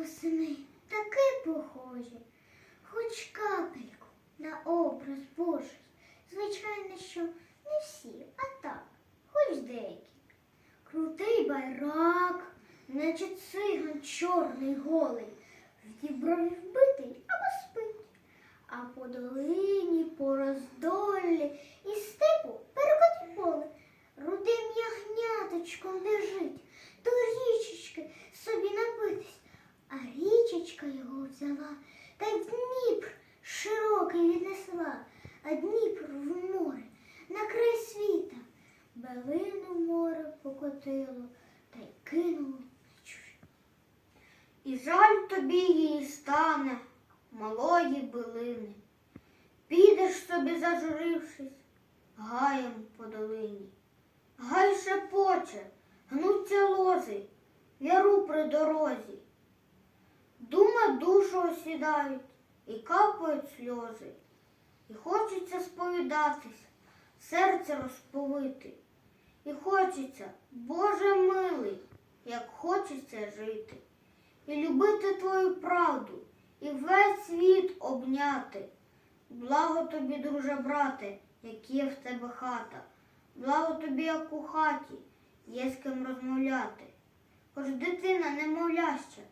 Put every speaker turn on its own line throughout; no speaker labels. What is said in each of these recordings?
восени таки похожі, хоч капельку на образ Божий. Звичайно, що не всі, а так, хоч деякі. Крутий байрак, наче циган чорний голий, в діброві вбитий або спить, а по долині, по роздоллі і степу перекотить поле. Рудим ягняточком а Дніпр в море, на край світа. Белину море покотило та й кинуло чужі.
І жаль тобі її стане, малої билини. Підеш собі, зажурившись, гаєм по долині. Гай шепоче, гнуться лози, яру при дорозі. Дума душу осідають і капають сльози. І хочеться сповідатись, серце розповити. І хочеться, Боже милий, як хочеться жити і любити твою правду, і весь світ обняти. Благо тобі, друже брате, як є в тебе хата, благо тобі, як у хаті, є з ким розмовляти. Хоч дитина немовляща,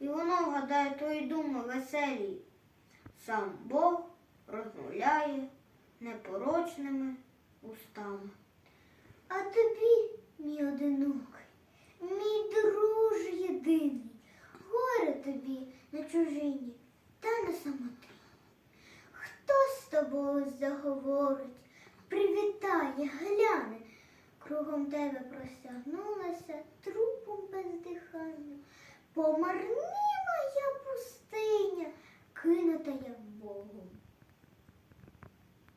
і воно вгадає твої думи веселі. Сам Бог розмовляє непорочними устами.
А тобі, мій одинокий, мій друже єдиний, горе тобі на чужині та на самоті. Хто з тобою заговорить, привітає, гляне, кругом тебе простягнулася трупом бездихання, помарніла я пустиня, кинута я Богом.